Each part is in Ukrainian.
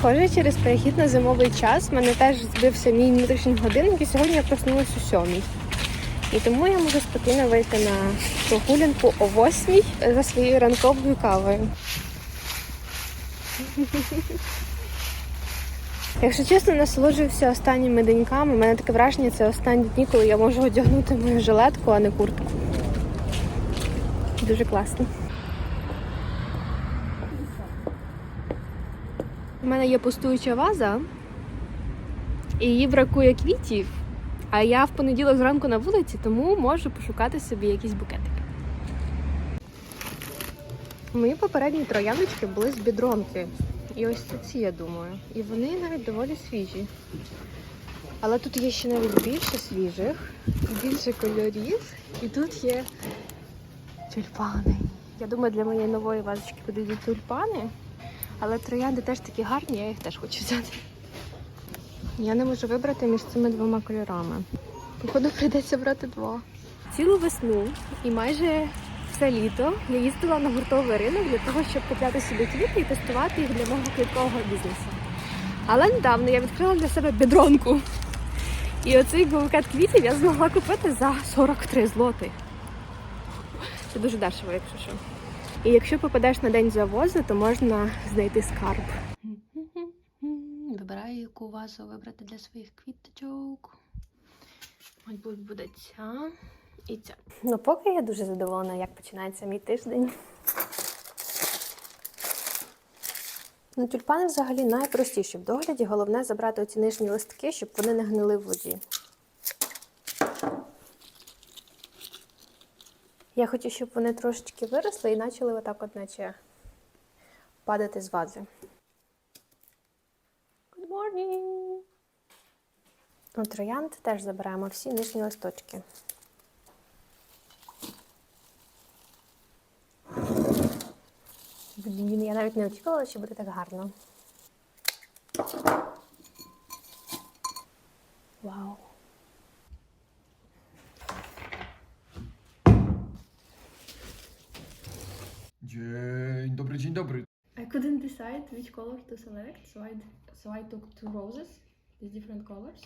Схоже, через перехід на зимовий час в мене теж збився мій внутрішній годинник, і сьогодні я проснулася у сьомій. І тому я можу спокійно вийти на прогулянку о восьмій за своєю ранковою кавою. Якщо чесно, насолоджуюся останніми деньками. У мене таке враження, це останні дні, коли я можу одягнути мою жилетку, а не куртку. Дуже класно. У мене є пустуюча ваза, і її бракує квітів. А я в понеділок зранку на вулиці, тому можу пошукати собі якісь букетики. Мої попередні трояндочки були з бідронки. І ось ці, я думаю. І вони навіть доволі свіжі. Але тут є ще навіть більше свіжих, більше кольорів. І тут є тюльпани. Я думаю, для моєї нової вазочки підійдуть тюльпани. Але троянди теж такі гарні, я їх теж хочу взяти. Я не можу вибрати між цими двома кольорами. Походу, прийдеться брати два. Цілу весну і майже все літо я їздила на гуртовий ринок для того, щоб купляти собі квіти і тестувати їх для мого квіткового бізнесу. Але недавно я відкрила для себе бідронку. І оцей букет квітів я змогла купити за 43 злоти. Це дуже дешево, якщо що. І якщо попадеш на день завозу, то можна знайти скарб. Вибираю, яку вазу вибрати для своїх квіточок. Мабуть, буде ця і ця. Ну, поки я дуже задоволена, як починається мій тиждень. Ну, тюльпани взагалі найпростіші в догляді. Головне забрати оці нижні листки, щоб вони не гнили в воді. Я хочу, щоб вони трошечки виросли і почали отак от наче падати з вази. Good morning! У троянд теж забираємо всі нижні листочки. Блін, я навіть не очікувала, що буде так гарно. Decide which color to select, so I so I took two roses with different colors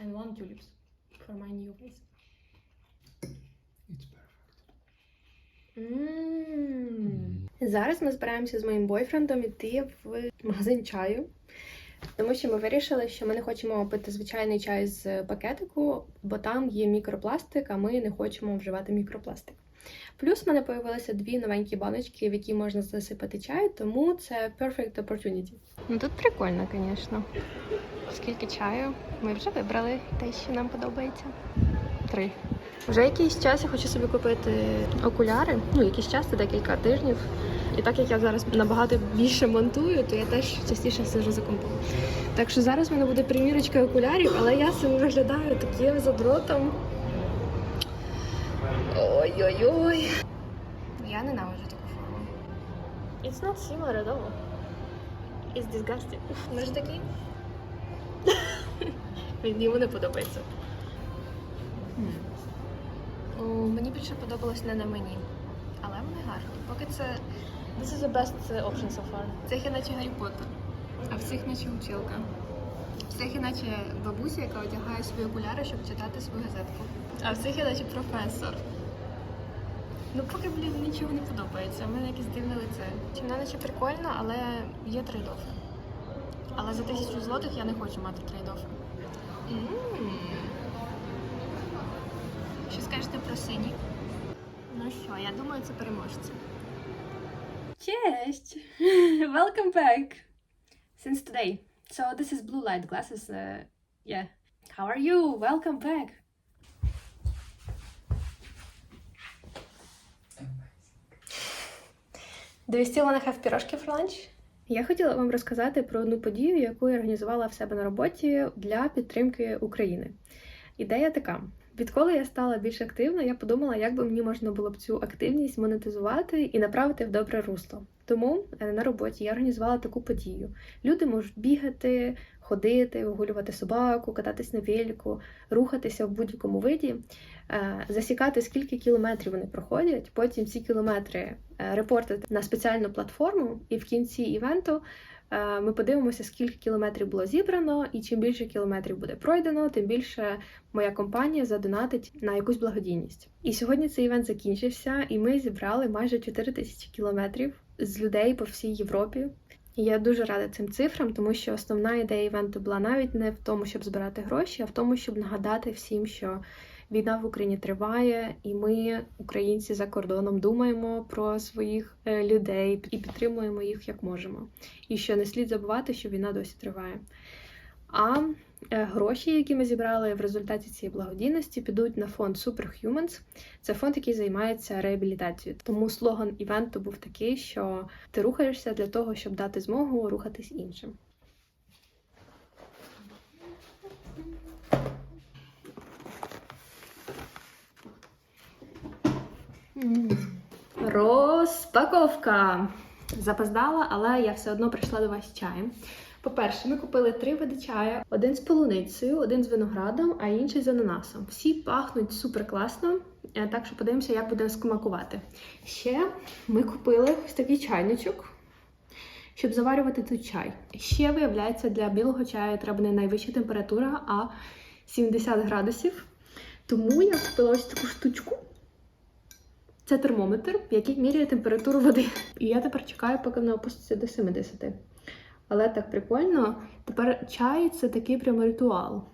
and one tulips for my new vase. It's perfect. Зараз ми збираємося з моїм бойфрендом іти в магазин чаю, тому що ми вирішили, що ми не хочемо пити звичайний чай з пакетику, бо там є мікропластик, а ми не хочемо вживати мікропластик. Плюс в мене появилися дві новенькі баночки, в які можна засипати чай, тому це perfect opportunity. Ну тут прикольно, звісно. Скільки чаю? Ми вже вибрали те, що нам подобається. Три. Вже якийсь час я хочу собі купити окуляри. Ну, якийсь час, це декілька тижнів. І так як я зараз набагато більше монтую, то я теж частіше сижу за компом. Так що зараз в мене буде примірочка окулярів, але я собі виглядаю таким задротом. Ой-ой-ой. Я ненавиджу таку форму. It's not similar at all. It's disgusting. Ми ж. Він йому не подобається. О, мені більше подобалось не на мені. Але вони гарні. Поки це. This is the best option so far. Цих іначе Гаррі Поттер, а в цих наче училка. В іначе бабуся, яка одягає свої окуляри, щоб читати свою газетку. А в цих іначе професор. Ну, поки, блін, нічого не подобається. У мене якесь дивне лице. Чи вона наче прикольно, але є трейдофи. Але за тисячу злотих я не хочу мати трейдофи. М. Що скажете про сині? Ну що, я думаю, це переможці. Честь! Welcome back! Since today. So this is blue light glasses. Uh, yeah. How are you? Welcome back! Do you still want to have пірожки for lunch? Я хотіла вам розказати про одну подію, яку я організувала в себе на роботі для підтримки України. Ідея така: відколи я стала більш активною, я подумала, як би мені можна було б цю активність монетизувати і направити в добре русло. Тому е, на роботі я організувала таку подію. Люди можуть бігати, ходити, вигулювати собаку, кататись на велику, рухатися в будь-якому виді, е, засікати, скільки кілометрів вони проходять. Потім ці кілометри е, репортити на спеціальну платформу, і в кінці івенту Ми подивимося, скільки кілометрів було зібрано, і чим більше кілометрів буде пройдено, тим більше моя компанія задонатить на якусь благодійність. І сьогодні цей івент закінчився, і ми зібрали майже 4 тисячі кілометрів з людей по всій Європі. І я дуже рада цим цифрам, тому що основна ідея івенту була навіть не в тому, щоб збирати гроші, а в тому, щоб нагадати всім, що війна в Україні триває, і ми, українці за кордоном, думаємо про своїх е, людей і підтримуємо їх як можемо. І що не слід забувати, що війна досі триває. А е, гроші, які ми зібрали в результаті цієї благодійності, підуть на фонд Superhumans. Це фонд, який займається реабілітацією. Тому слоган івенту був такий, що ти рухаєшся для того, щоб дати змогу рухатись іншим. Розпаковка! Запоздала, але я все одно прийшла до вас чаєм. По-перше, ми купили три види чаю: один з полуницею, один з виноградом, а інший з ананасом. Всі пахнуть супер класно, е, так що подивимося, як будемо смакувати. Ще ми купили ось такий чайничок, щоб заварювати тут чай. Ще виявляється, для білого чаю треба не найвища температура, а 70 градусів. Тому я купила ось таку штучку. Це термометр, який міряє температуру води. І я тепер чекаю, поки вона опуститься до 70. Але так прикольно. Тепер чай це такий прям ритуал.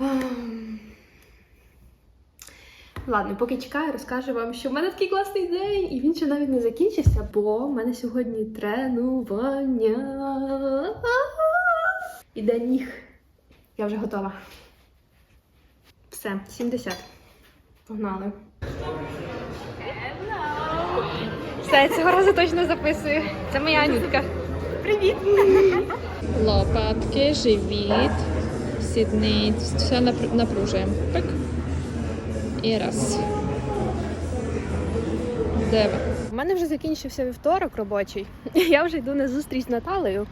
Ем. Ладно, поки чекаю, розкажу вам, що в мене такий класний день, і він ще навіть не закінчився, бо в мене сьогодні тренування. І день ніг. Я вже готова. Все, 70. Погнали. Все, цього разу точно записую. Це моя Анютка. Привіт! Лопатки, живіт, сідниць, все напружуємо. Так. І раз. Де ви? У мене вже закінчився вівторок робочий. Я вже йду на зустріч з Наталею,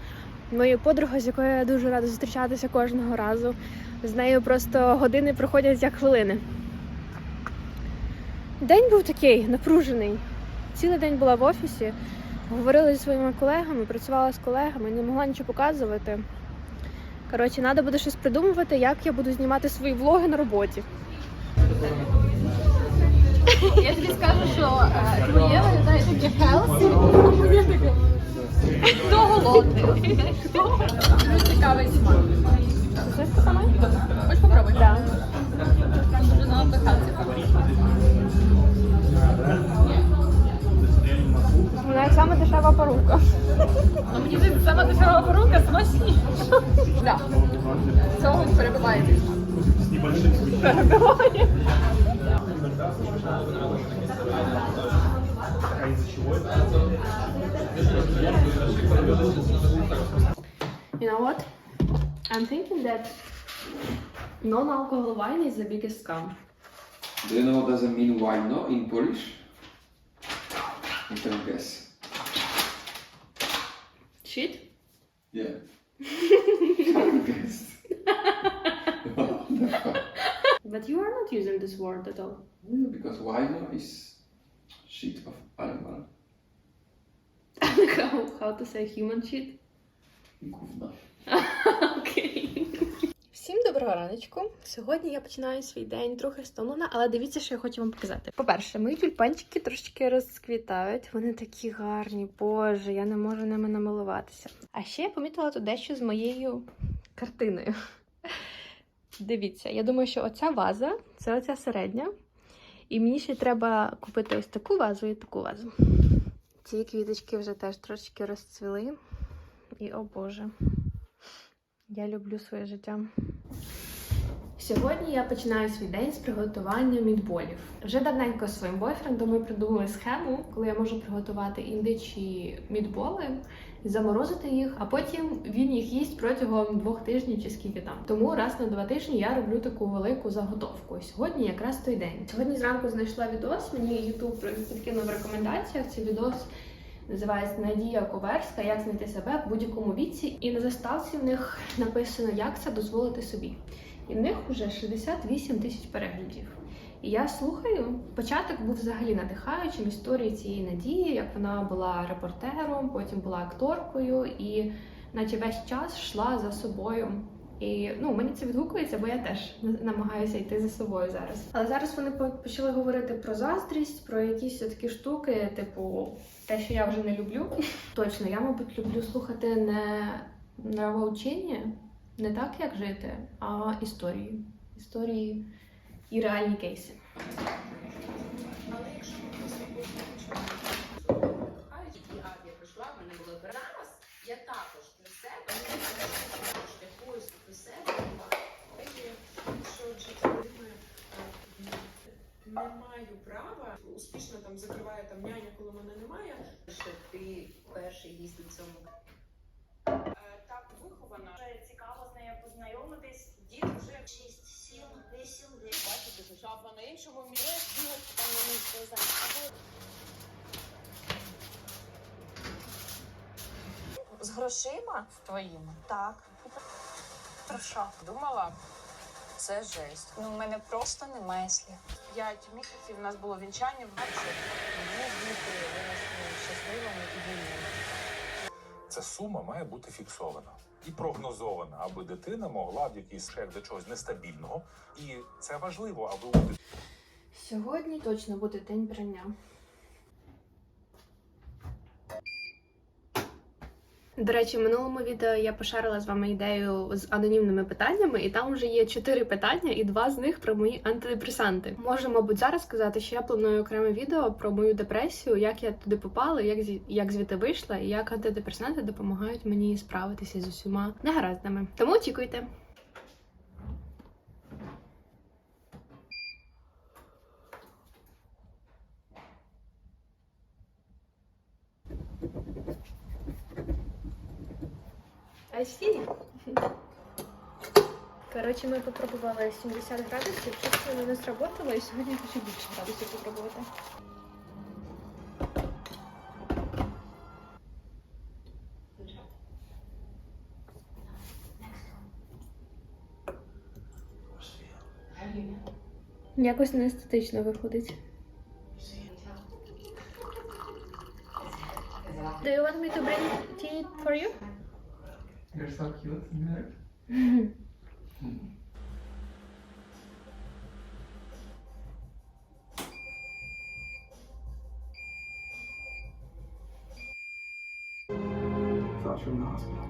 моєю подругою, з якою я дуже рада зустрічатися кожного разу. З нею просто години проходять як хвилини. День був такий напружений. Цілий день була в офісі, говорила зі своїми колегами, працювала з колегами, не могла нічого показувати. Коротше, треба буде щось придумувати, як я буду знімати свої влоги на роботі. Я тобі скажу, що е, твоє виглядає таке хелсі, а моє таке. Хто голодний? Хто цікавий смак. Хочеш попробуй? Так. Дуже нам хелсі дешева порука. Ну мені здається, сама дешева порука смачніша. Так. Цього перебиває. Перебиває. You know what? I'm thinking that non-alcohol wine is the biggest scam. Do you know what does it mean wine no in Polish? You can guess. Shit? Yeah. but you are not using this word at all. Yeah, because Waima is shit of animal. how, how to say human shit? Okay. Всім доброго раночку. Сьогодні я починаю свій день трохи стомлена, але дивіться, що я хочу вам показати. По-перше, мої тюльпанчики трошки розквітають. Вони такі гарні, боже, я не можу ними намилуватися. А ще я помітила тут дещо з моєю картиною. Дивіться, я думаю, що оця ваза це оця середня. І мені ще треба купити ось таку вазу і таку вазу. Ці квіточки вже теж трошки розцвіли. І о Боже, я люблю своє життя. Сьогодні я починаю свій день з приготування мідболів. Вже давненько зі своїм бойфрендом ми придумали схему, коли я можу приготувати індичі мідболи, заморозити їх, а потім він їх їсть протягом двох тижнів чи скільки там. Тому раз на два тижні я роблю таку велику заготовку. Сьогодні якраз той день. Сьогодні зранку знайшла відос. Мені YouTube підкинув в рекомендаціях. Цей відос називається Надія Коверська Як знайти себе в будь-якому віці. І на заставці в них написано, як це дозволити собі. І в них вже 68 тисяч переглядів. І я слухаю. Початок був взагалі надихаючим історії цієї надії, як вона була репортером, потім була акторкою, і наче весь час йшла за собою. І ну мені це відгукується, бо я теж намагаюся йти за собою зараз. Але зараз вони почали говорити про заздрість, про якісь такі штуки, типу те, що я вже не люблю. Точно, я, мабуть, люблю слухати не нравоучення, не так, як жити, а історії. Історії і реальні кейси. і Авія прийшла, в мене було зараз. Я також для себе шляху до себе. не маю права успішно там закриває там няня, коли мене немає. Що ти перший їздив в цьому Е, Так вихована. Дуже цікаво з нею познайомитись. Дід вже 6, 7, 8, 9. бачити, що А на іншому мірі бігати там на місце, не. З грошима? Твоїми. Так. Про що? Думала, це жесть. Ну, в мене просто немає слів. П'ять місяців у нас було вінчання в Бучі. Тому діти виросли щасливими і вільними. Ця сума має бути фіксована і прогнозована, аби дитина могла в якийсь шлях до чогось нестабільного. І це важливо, аби у Сьогодні точно буде день прання. До речі, в минулому відео я пошарила з вами ідею з анонімними питаннями, і там вже є чотири питання, і два з них про мої антидепресанти. Можу, мабуть, зараз сказати, що я планую окреме відео про мою депресію, як я туди попала, як зі як звідти вийшла, і як антидепресанти допомагають мені справитися з усіма негараздами. Тому очікуйте. See. Коротше, ми попробували 70 градусів, щось воно не сработало, і хочу більше градусів попробувати. Якось не естетично виходить. Do you want me to bring tea for you? You're so cute in there. Thought you were in the hospital.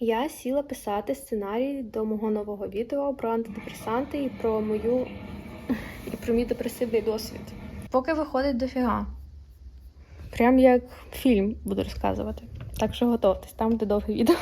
Я сіла писати сценарій до мого нового відео про антидепресанти і про мою і про мій депресивний досвід. Поки виходить дофіга. Прям як фільм буду розказувати. Так що готовтесь, там буде довге відео.